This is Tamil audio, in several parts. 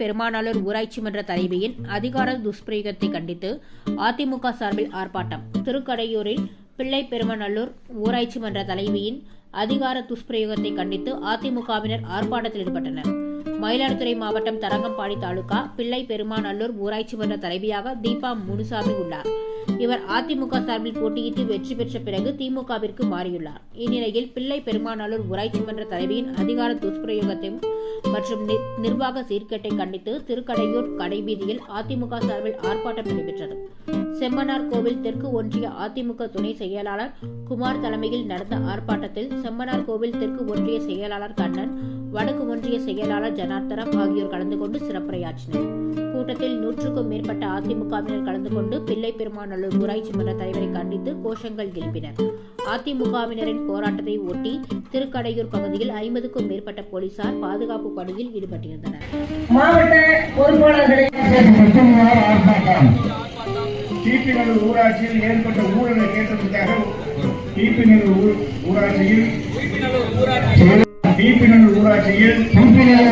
பெருமானாளூர் ஊராட்சி மன்ற தலைவியின் அதிகார துஷ்பிரயோகத்தை கண்டித்து அதிமுக சார்பில் ஆர்ப்பாட்டம். திருக்கடையூரில் பிள்ளை பெருமநல்லூர் ஊராட்சி மன்ற தலைவியின் அதிகார துஷ்பிரயோகத்தை கண்டித்து அதிமுகவினர் ஆர்ப்பாட்டத்தில் ஈடுபட்டனர். மயிலாடுதுறை மாவட்டம் தரங்கம்பாடி தாலுகா பிள்ளை பெருமாநல்லூர் ஊராட்சி மன்ற தலைவியாக தீபா முனுசாமி உள்ளார். இவர் அதிமுக சார்பில் போட்டியிட்டு வெற்றி பெற்ற பிறகு திமுகவிற்கு மாறியுள்ளார். இந்நிலையில் பிள்ளை பெருமாநல்லூர் ஊராட்சி மன்ற தலைவியின் அதிகார துஷ்பிரயோகத்தையும் மற்றும் நிர்வாக சீர்கேட்டை கண்டித்து திருக்கடையூர் கடைவீதியில் அதிமுக சார்பில் ஆர்ப்பாட்டம் நடைபெற்றது. செம்மனார் கோவில் தெற்கு ஒன்றிய அதிமுக துணை செயலாளர் குமார் தலைமையில் நடந்த ஆர்ப்பாட்டத்தில் செம்மனார் கோவில் தெற்கு ஒன்றிய செயலாளர் கண்ணன் வடக்கு ஒன்றிய செயலாளர் ஜனார்த்தனம் ஆகியோர் கலந்து கொண்டு சிறப்புரையாற்றினர். கூட்டத்தில் நூற்றுக்கும் மேற்பட்ட அதிமுகவினர் கலந்து கொண்டு பிள்ளை பெருமாநல்லூர் ஊராட்சி மன்ற தலைவரை கண்டித்து கோஷங்கள் எழுப்பினர். அதிமுகவினரின் போராட்டத்தை ஒட்டி திருக்கடையூர் பகுதியில் ஐம்பதுக்கும் மேற்பட்ட போலீசார் பாதுகாப்பு பணியில் ஈடுபட்டிருந்தனர். ஊராட்சியில் ஏற்பட்ட ஊழலை கேட்டதற்காக ஊராட்சியில் ஊராட்சியில்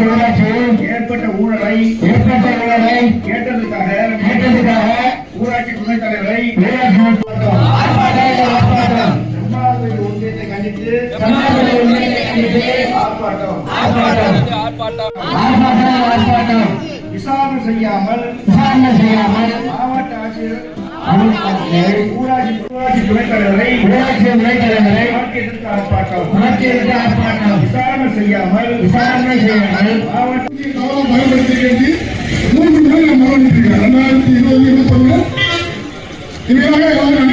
ஊராட்சியில் ஏற்பட்ட ஊழலை ஏற்பட்ட ஊழலை கேட்டதற்காக கேட்டதுக்காக விசாரணை செய்யாமல் விசாரணை செய்யாமல் மாவட்ட ஆட்சியர் ஊராட்சியை ஊராட்சி ஊராட்சி துணைத் தலைவரை ஊராட்சி துணைத்தலைவரை மாற்றியதற்கு ஆர்ப்பாட்டம் மாற்றியிருக்க ஆர்ப்பாட்டம் விசாரணை செய்யாமல் விசாரணை செய்யாமல் மாவட்ட காலம் பயன்படுத்துகிறது மூன்று முறை நான் மரம் அனுப்பியிருக்கேன் ரெண்டாயிரத்தி இருபது இருபத்தொன்னு இவையாக எல்லாரும் அனுப்பியிருக்கேன் எந்த மரம்